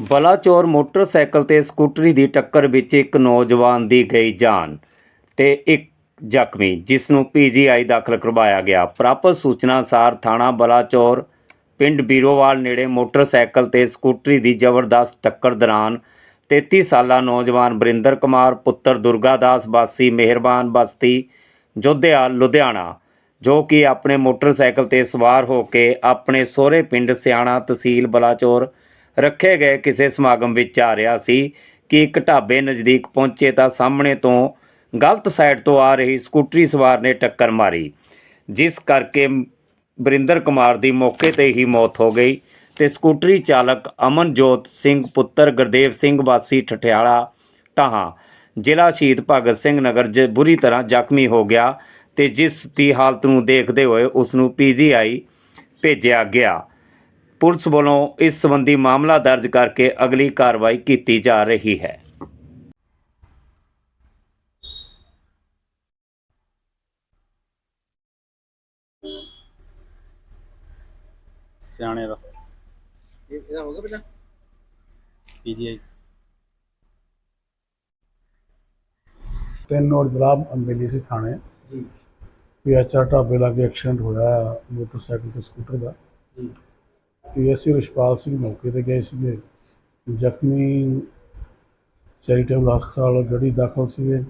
Balachaur motorcycle ਤੇ ਸਕੂਟਰੀ ਦੀ ਟੱਕਰ ਵਿੱਚ ਇੱਕ ਨੌਜਵਾਨ ਦੀ ਗਈ ਜਾਨ ਤੇ ਇੱਕ ਜ਼ਖਮੀ, ਜਿਸ ਨੂੰ ਪੀਜੀਆਈ ਦਾਖਲ ਕਰਵਾਇਆ ਗਿਆ। ਪ੍ਰਾਪਤ ਸੂਚਨਾ ਅਨੁਸਾਰ ਥਾਣਾ ਬਲਾਚੌਰ, ਪਿੰਡ ਬੀਰੋਵਾਲ ਨੇੜੇ ਮੋਟਰਸਾਈਕਲ ਤੇ ਸਕੂਟਰੀ ਦੀ ਜ਼ਬਰਦਸਤ ਟੱਕਰ ਦੌਰਾਨ 33 ਸਾਲਾ ਨੌਜਵਾਨ ਬਰਿੰਦਰ ਕੁਮਾਰ, ਪੁੱਤਰ ਦੁਰਗਾਦਾਸ ਵਾਸੀ ਮਿਹਰਬਾਨ ਬਸਤੀ ਜੋਧੇਵਾਲ ਲੁਧਿਆਣਾ, ਜੋ ਕਿ ਆਪਣੇ ਮੋਟਰਸਾਈਕਲ ਤੇ ਸਵਾਰ ਹੋ ਕੇ ਆਪਣੇ ਸਹੁਰੇ ਪਿੰਡ ਸਿਆਣਾ ਤਹਿਸੀਲ ਬਲਾਚੌਰ ਰੱਖੇ ਗਏ ਕਿਸੇ ਸਮਾਗਮ ਵਿੱਚ ਆ ਰਿਹਾ ਸੀ ਕਿ ਇੱਕ ਢਾਬੇ ਨਜ਼ਦੀਕ ਪਹੁੰਚੇ ਤਾਂ ਸਾਹਮਣੇ ਤੋਂ ਗਲਤ ਸਾਈਡ ਤੋਂ ਆ ਰਹੀ ਸਕੂਟਰੀ ਸਵਾਰ ਨੇ ਟੱਕਰ ਮਾਰੀ, ਜਿਸ ਕਰਕੇ ਬਰਿੰਦਰ ਕੁਮਾਰ ਦੀ ਮੌਕੇ ਤੇ ਹੀ ਮੌਤ ਹੋ ਗਈ ਤੇ ਸਕੂਟਰੀ ਚਾਲਕ ਅਮਨਜੋਤ ਸਿੰਘ, ਪੁੱਤਰ ਗੁਰਦੇਵ ਸਿੰਘ, ਵਾਸੀ ਠਠਿਆਲਾ ਢਾਹਾਂ, ਜ਼ਿਲ੍ਹਾ ਸ਼ਹੀਦ ਭਗਤ ਸਿੰਘ ਨਗਰ 'ਚ ਬੁਰੀ ਤਰ੍ਹਾਂ ਜ਼ਖਮੀ ਹੋ ਗਿਆ ਤੇ ਜਿਸ ਦੀ ਹਾਲਤ ਨੂੰ ਦੇਖਦੇ ਹੋਏ ਉਸ ਨੂੰ ਪੀਜੀਆਈ ਭੇਜਿਆ ਗਿਆ। ਪੁਲਿਸ ਵੱਲੋਂ ਇਸ ਸੰਬੰਧੀ ਮਾਮਲਾ ਦਰਜ ਕਰਕੇ ਅਗਲੀ ਕਾਰਵਾਈ ਕੀਤੀ ਜਾ ਰਹੀ ਹੈ। ਸਿਆਣੇ ਦਾ। ਇਹ ਇਹਦਾ ਹੋ ਗਿਆ ਬੇਟਾ ਪੀਜੀਆਈ। ਤਿੰਨ ਔਰ ਜਲਾਬ ਮਿਲੀ ਸੀ ਥਾਣੇ। ਜੀ। ਪੀਐਚਆਰ ਢਾਬੇ ਲਾਗੇ ਐਕਸੀਡੈਂਟ ਹੋਇਆ ਮੋਟਰਸਾਈਕਲ ਤੇ ਸਕੂਟਰ ਦਾ। ਜੀ। ਏਐਸਸੀ ਰਿਸ਼ਪਾਲ ਸਿੰਘ ਮੌਕੇ ਤੇ ਗਏ ਸੀਗੇ। ਜ਼ਖਮੀ ਚੈਰੀਟੇਬਲ ਹਸਪਤਾਲ ਗੜੀ ਦਾਖਲ ਸੀਗੇ।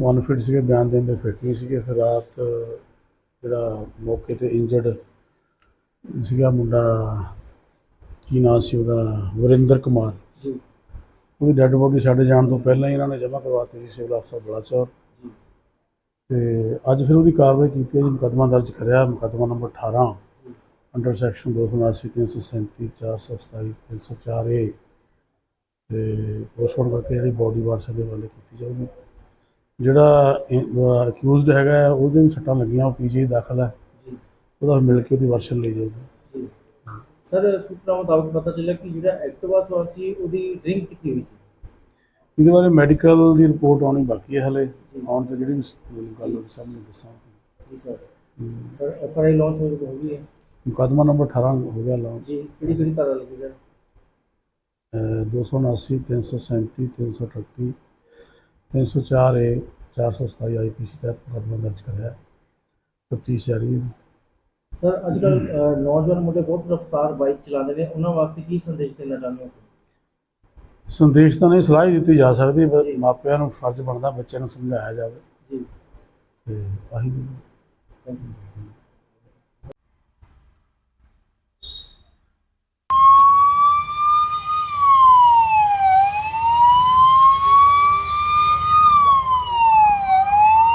ਵਨ ਫਿਟ ਸੀਗੇ ਬਿਆਨ ਦੇਣ ਦੇ ਫਿਟ ਨਹੀਂ ਸੀਗੇ। ਫਿਰ ਰਾਤ ਜਿਹੜਾ ਮੌਕੇ ਤੇ ਇੰਜਰਡ ਸੀਗਾ ਮੁੰਡਾ ਕੀ ਨਾਂ ਸੀ ਉਹਦਾ? ਵਰਿੰਦਰ ਕੁਮਾਰ। ਜੀ। ਉਹਦੀ ਡੈੱਡ ਬੋਡੀ ਸਾਡੇ ਜਾਣ ਤੋਂ ਪਹਿਲਾਂ ਹੀ ਇਹਨਾਂ ਨੇ ਜਮ੍ਹਾਂ ਕਰਵਾਤੀ ਸੀ ਸਿਵਲ ਹਸਪਤਾਲ ਬਲਾਚੌਰ। ਤੇ ਅੱਜ ਫਿਰ ਉਹਦੀ ਕਾਰਵਾਈ ਕੀਤੀ ਹੈ ਜੀ ਮੁਕੱਦਮਾ ਦਰਜ ਕਰਿਆ ਮੁਕੱਦਮਾ ਨੰਬਰ 18 ਅੰਡਰ ਸੈਕਸ਼ਨ 279 337 427 304 ਏ ਤੇ ਪੋਸਟਮਾਰਟਮ ਕਰਕੇ ਜਿਹੜੀ ਬੋਡੀ ਵਾਰਸਾਂ ਦੇ ਹਵਾਲੇ ਕੀਤੀ ਜਾਊਗੀ। ਜਿਹੜਾ ਅਕਿਊਜ਼ਡ ਹੈਗਾ ਉਹਦੇ ਵੀ ਸੱਟਾਂ ਲੱਗੀਆਂ ਉਹ ਪੀਜੀ ਦਾਖਲ ਹੈ। ਜੀ। ਉਹਦਾ ਮਿਲ ਕੇ ਉਹਦੀ ਵਰਸ਼ਨ ਲਈ ਜਾਊਗੀ। ਜੀ। ਸਰ ਸੂਤਰਾਂ ਮੁਤਾਬਕ ਪਤਾ ਚੱਲਿਆ ਕਿ ਜਿਹੜਾ ਐਕਟਿਵਾ ਸਵਾਰ ਸੀ ਉਹਦੀ ਡਰਿੰਕ ਕੀਤੀ ਹੋਈ ਸੀ? ਇਹਦੇ ਬਾਰੇ ਮੈਡੀਕਲ ਦੀ ਰਿਪੋਰਟ ਆਉਣੀ ਬਾਕੀ ਹੈ ਹਲੇ। ਆਉਣ ਤੇ ਜਿਹੜੀ ਗੱਲ ਹੋਈ ਸਭ ਨੂੰ ਦੱਸਾਂਗੇ। ਜੀ sir. Sir F R I launch ਹੋ ਗਈ ਹੈ। ਮੁਕੱਦਮਾ ਨੰਬਰ 18 ਹੋ ਗਿਆ ਲਾਂਚ ਜੀ ਕਿਹੜੀ ਕਿਹੜੀ ਧਾਰਾ ਲੱਗੀ ਸਰ ਅਹ 279 337 338 304 ਏ 427 ਆਈਪੀਸੀ ਤਹਿਤ ਮੁਕੱਦਮਾ ਦਰਜ ਕਰਿਆ। ਤਫਤੀਸ਼ ਜਾਰੀ। ਹੈ ਸਰ ਅੱਜ ਕੱਲ ਨੌਜਵਾਨ ਮੁੰਡੇ ਬਹੁਤ ਰਫਤਾਰ ਬਾਈਕ ਚਲਾਉਂਦੇ ਨੇ ਉਹਨਾਂ ਵਾਸਤੇ ਕੀ ਸੰਦੇਸ਼ ਦੇਣਾ ਚਾਹੁੰਦੇ ਹੋ? ਸੰਦੇਸ਼ ਤਾਂ ਨਹੀਂ ਸਲਾਹ ਹੀ ਦਿੱਤੀ ਜਾ ਸਕਦੀ। ਮਾਪਿਆਂ ਨੂੰ ਫਰਜ਼ ਬਣਦਾ ਬੱਚਿਆਂ ਨੂੰ ਸਮਝਾਇਆ ਜਾਵੇ। ਜੀ। ਤੇ ਆਹੀ ਥੈਂਕ ਯੂ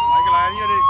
ਮਾਈਕ ਲਾਇਆ ਨਹੀਂ ਅਜੇ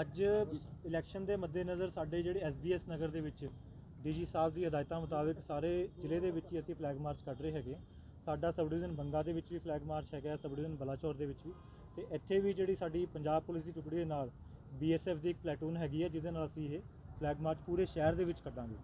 ਅੱਜ ਇਲੈਕਸ਼ਨ ਦੇ ਮੱਦੇਨਜ਼ਰ ਸਾਡੇ ਜਿਹੜੇ ਐਸਬੀਐਸ ਨਗਰ ਦੇ ਵਿੱਚ ਡੀਜੀ ਸਾਹਿਬ ਦੀ ਹਦਾਇਤਾਂ ਮੁਤਾਬਕ ਸਾਰੇ ਜ਼ਿਲ੍ਹੇ ਦੇ ਵਿੱਚ ਹੀ ਅਸੀਂ ਫਲੈਗ ਮਾਰਚ ਕੱਢ ਰਹੇ ਹੈਗੇ। ਸਾਡਾ ਸਬ ਡਿਵੀਜ਼ਨ ਬੰਗਾ ਦੇ ਵਿੱਚ ਵੀ ਫਲੈਗ ਮਾਰਚ ਹੈਗਾ ਸਬ ਡਿਵੀਜ਼ਨ ਬਲਾਚੌਰ ਦੇ ਵਿੱਚ ਵੀ। ਤੇ ਇੱਥੇ ਵੀ ਜਿਹੜੀ ਸਾਡੀ ਪੰਜਾਬ ਪੁਲਿਸ ਦੀ ਟੁਕੜੀ ਦੇ ਨਾਲ ਬੀਐਸਐਫ ਦੀ ਇੱਕ ਪਲੈਟੂਨ ਹੈਗੀ ਹੈ, ਜਿਹਦੇ ਨਾਲ ਅਸੀਂ ਇਹ ਫਲੈਗ ਮਾਰਚ ਪੂਰੇ ਸ਼ਹਿਰ ਦੇ ਵਿੱਚ ਕੱਢਾਂਗੇ।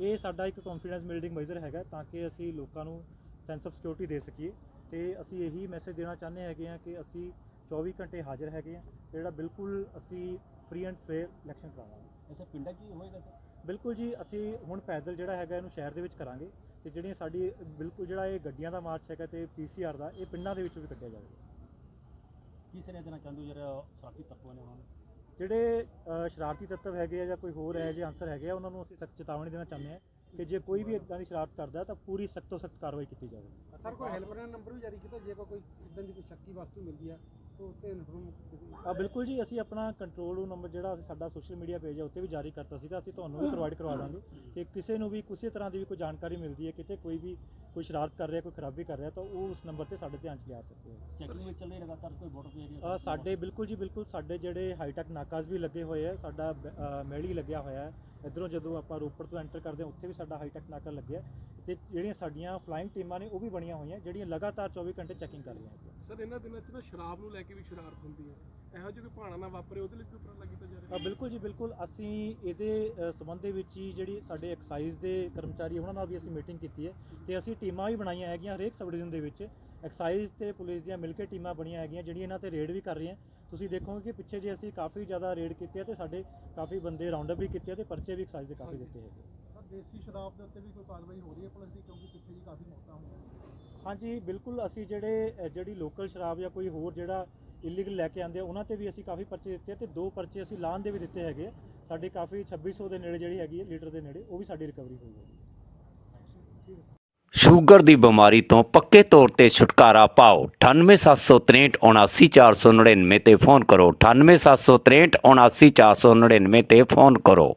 ਇਹ ਸਾਡਾ ਇੱਕ ਕੌਨਫੀਡੈਂਸ ਬਿਲਡਿੰਗ ਮੈਜਰ ਹੈਗਾ, ਤਾਂ ਕਿ ਅਸੀਂ ਲੋਕਾਂ ਨੂੰ ਸੈਂਸ ਆਫ ਸਿਕਿਉਰਿਟੀ ਦੇ ਸਕੀਏ। ਤੇ ਅਸੀਂ ਇਹੀ ਮੈਸੇਜ ਦੇਣਾ ਚਾਹੁੰਦੇ ਹੈਗੇ ਆ ਕਿ ਅਸੀਂ 24 ਘੰਟੇ ਹਾਜ਼ਰ ਹੈਗੇ ਆ ਜਿਹੜਾ ਬਿਲਕੁਲ ਅਸੀਂ ਫ੍ਰੀ ਐਂਡ ਫੇਅਰ ਇਲੈਕਸ਼ਨ ਕਰਾਵਾਂਗੇ। ਅੱਛਾ ਪਿੰਡਾਂ ਕੀ ਹੋਏਗਾ ਸਰ? ਬਿਲਕੁਲ ਜੀ ਅਸੀਂ ਹੁਣ ਪੈਦਲ ਜਿਹੜਾ ਹੈਗਾ ਇਹਨੂੰ ਸ਼ਹਿਰ ਦੇ ਵਿੱਚ ਕਰਾਂਗੇ ਤੇ ਜਿਹੜੀਆਂ ਸਾਡੀ ਬਿਲਕੁਲ ਜਿਹੜਾ ਇਹ ਗੱਡੀਆਂ ਦਾ ਮਾਰਚ ਹੈਗਾ ਤੇ ਪੀਸੀਆਰ ਦਾ ਇਹ ਪਿੰਡਾਂ ਦੇ ਵਿੱਚੋਂ ਵੀ ਕੱਢਿਆ ਜਾਵੇਗਾ। ਕੀ ਸਨੇਹ ਦੇਣਾ ਚਾਹੁੰਦੇ ਜਿਹੜਾ ਸਾਥੀ ਤੱਤਵਾਂ ਨੇ ਉਹਨਾਂ ਜਿਹੜੇ ਸ਼ਰਾਰਤੀ ਤੱਤਵ ਹੈਗੇ ਆ ਜਾਂ ਕੋਈ ਹੋਰ ਹੈ ਜੇ ਆਨਸਰ ਹੈਗੇ ਆ ਉਹਨਾਂ ਨੂੰ ਅਸੀਂ ਸਖਤ ਚੇਤਾਵਨੀ ਦੇਣਾ ਚਾਹੁੰਦੇ ਹਾਂ ਕਿ ਜੇ ਕੋਈ ਵੀ ਇਦਾਂ ਦੀ ਸ਼ਰਾਰਤ ਕਰਦਾ ਤਾਂ ਪੂਰੀ ਸਖਤ ਤੋਂ ਸਖਤ ਕਾਰਵਾਈ ਕੀਤੀ ਜਾਵੇਗੀ ਸਰ ਕੋਈ ਹੈਲਪਲਾਈਨ ਨੰਬਰ ਵੀ ਜਾਰੀ ਕੀਤਾ ਜੇ ਕੋਈ ਇਦਾਂ ਦੀ ਕੋਈ ਸ਼ੱਕੀ ਵਸਤੂ ਮਿਲਦੀ ਆ ਤਾਂ ਉੱਤੇ ਇਨਫੋਰਮ ਆ ਬਿਲਕੁਲ ਜੀ ਅਸੀਂ ਆਪਣਾ ਕੰਟਰੋਲ ਰੂਮ ਨੰਬਰ ਜਿਹੜਾ ਅਸੀਂ ਸਾਡਾ ਸੋਸ਼ਲ ਮੀਡੀਆ ਪੇਜ ਹੈ ਉੱਤੇ ਵੀ ਜਾਰੀ ਕਰਤਾ ਸੀਗਾ। ਅਸੀਂ ਤੁਹਾਨੂੰ ਵੀ ਪ੍ਰੋਵਾਈਡ ਕਰਵਾ ਦਾਂਗੇ ਕਿ ਕਿਸੇ ਨੂੰ ਵੀ ਕਿਸੇ ਤਰ੍ਹਾਂ ਦੀ ਵੀ ਕੋਈ ਜਾਣਕਾਰੀ ਮਿਲਦੀ ਹੈ ਕਿਤੇ ਕੋਈ ਵੀ ਕੋਈ ਸ਼ਰਾਰਤ ਕਰ ਰਿਹਾ ਕੋਈ ਖਰਾਬੀ ਕਰ ਰਿਹਾ ਤਾਂ ਉਹ ਉਸ ਨੰਬਰ ਤੇ ਸਾਡੇ ਧਿਆਨ 'ਚ ਲਿਆ ਸਕਦੇ ਹੋ। ਚੈਕਿੰਗ ਵਿੱਚ ਚੱਲ ਰਹੀ ਲਗਾਤਾਰ ਕੋਈ ਬਾਰਡਰ ਏਰੀਆ ਅ, ਸਾਡੇ ਬਿਲਕੁਲ ਜੀ ਬਿਲਕੁਲ ਸਾਡੇ ਜਿਹੜੇ ਹਾਈਟੈਕ ਨਾਕਾਜ਼ ਵੀ ਲੱਗੇ ਹੋਏ ਆ ਸਾਡਾ ਬ- ਅ, ਮੈਲੀ ਲੱਗਿਆ ਹੋਇਆ ਹੈ। ਇਧਰੋਂ ਜਦੋਂ ਆਪਾਂ ਰੋਪੜ ਤੋਂ ਐਂਟਰ ਕਰਦੇ ਹਾਂ ਉੱਥੇ ਵੀ ਸਾਡਾ ਹਾਈਟੈਕ ਨਾਕਾ ਲੱਗਿਆ। ਤੇ ਜਿਹੜੀਆਂ ਸਾਡੀਆਂ ਫਲਾਈਂਗ ਟੀਮਾਂ ਨੇ ਉਹ ਵੀ ਬਣੀਆਂ ਹੋਈਆਂ ਜਿਹੜੀਆਂ ਲਗਾਤਾਰ 24 ਘੰਟੇ ਚੈਕਿੰਗ ਕਰ ਰਹੀਆਂ ਹੈਗੀਆਂ ਸਰ ਇਹਨਾਂ ਦਿਨਾਂ 'ਚ ਨਾ ਸ਼ਰਾਬ ਨੂੰ ਲੈ ਕੇ ਵੀ ਸ਼ਰਾਰਤ ਹੁੰਦੀ ਹੈ। ਇਹੋ ਜਿਹੀ ਕੋਈ ਭਾਣਾ ਨਾ ਵਾਪਰੇ ਉਹਦੇ ਲਈ ਵੀ ਉਪਰਾਲਾ ਕੀਤਾ ਜਾ ਰਿਹਾ ਬਿਲਕੁਲ ਜੀ ਬਿਲਕੁਲ। ਅਸੀਂ ਇਹਦੇ ਸੰਬੰਧ ਦੇ ਵਿੱਚ ਹੀ ਜਿਹੜੀ ਸਾਡੇ ਐਕਸਾਈਜ਼ ਦੇ ਕਰਮਚਾਰੀ ਉਹਨਾਂ ਨਾਲ ਵੀ ਅਸੀਂ ਮੀਟਿੰਗ ਕੀਤੀ ਹੈ ਤੇ ਅਸੀਂ ਟੀਮਾਂ ਵੀ ਬਣਾਈਆਂ ਹੈਗੀਆਂ ਹਰੇਕ ਸਬ ਡਿਵੀਜ਼ਨ ਦੇ ਵਿੱਚ। ਐਕਸਾਈਜ਼ ਤੇ ਪੁਲਿਸ ਦੀਆਂ ਮਿਲ ਕੇ ਟੀਮਾਂ ਬਣੀਆਂ ਹੈਗੀਆਂ ਜਿਹੜੀਆਂ ਇਹਨਾਂ ਤੇ ਰੇਡ ਵੀ ਕਰ ਰਹੀਆਂ। ਤੁਸੀਂ ਦੇਖੋਗੇ ਕਿ ਪਿੱਛੇ ਜੇ ਅਸੀਂ ਕਾਫੀ ਜ਼ਿਆਦਾ ਰੇਡ ਕੀਤੀ ਹੈ ਤੇ ਸਾਡੇ ਕਾਫੀ ਬੰਦੇ ਰਾਉਂਡ ਅਪ ਵੀ ਕੀਤੇ ਆ ਤੇ ਪਰਚੇ ਵੀ ਐਕਸਾਈਜ਼ ਦੇ ਕਾਫੀ ਦਿੱਤੇ ਹੈਗੇ ਸਰ ਦੇਸੀ ਸ਼ਰਾਬ ਦੇ ਉੱਤੇ ਵੀ ਕੋਈ ਕਾਰਵਾਈ ਹੋ ਰਹੀ ਹੈ ਪੁਲਿਸ ਦੀ? ਕਿਉਂਕਿ ਪਿੱਛੇ ਜੀ ਕਾਫੀ ਮੌਤਾਂ ਹੋਈਆਂ ਹਾਂਜੀ ਬਿਲਕੁਲ ਅਸੀਂ ਜਿਹੜੇ ਅ, ਜਿਹੜੀ ਲੋਕਲ ਸ਼ਰਾਬ ਜਾਂ ਕੋਈ ਹੋਰ ਜਿਹੜਾ ਇਲੀਗਲ ਲੈ ਕੇ ਆਉਂਦੇ ਆ ਉਹਨਾਂ ਤੇ ਵੀ ਅਸੀਂ ਕਾਫੀ ਪਰਚੇ ਦਿੱਤੇ ਆ ਤੇ ਦੋ ਪਰਚੇ ਅਸੀਂ ਲਾਨ ਦੇ ਵੀ ਦਿੱਤੇ ਹੈਗੇ ਆ। ਸਾਡੇ ਕਾਫੀ 2600 ਦੇ ਨੇੜੇ ਜਿਹੜੀ ਹੈਗੀ ਹੈ ਲੀਟਰ ਦੇ ਨੇੜੇ ਉਹ ਵੀ ਸਾਡੀ ਰਿਕਵਰੀ ਹੋਈ ਹੈ। ਸ਼ੂਗਰ ਦੀ ਬਿਮਾਰੀ ਤੋਂ ਪੱਕੇ ਤੌਰ ਤੇ ਛੁਟਕਾਰਾ ਪਾਓ। 9876379499 ਤੇ ਫੋਨ ਕਰੋ। 9876379499 ਤੇ ਫੋਨ ਕਰੋ।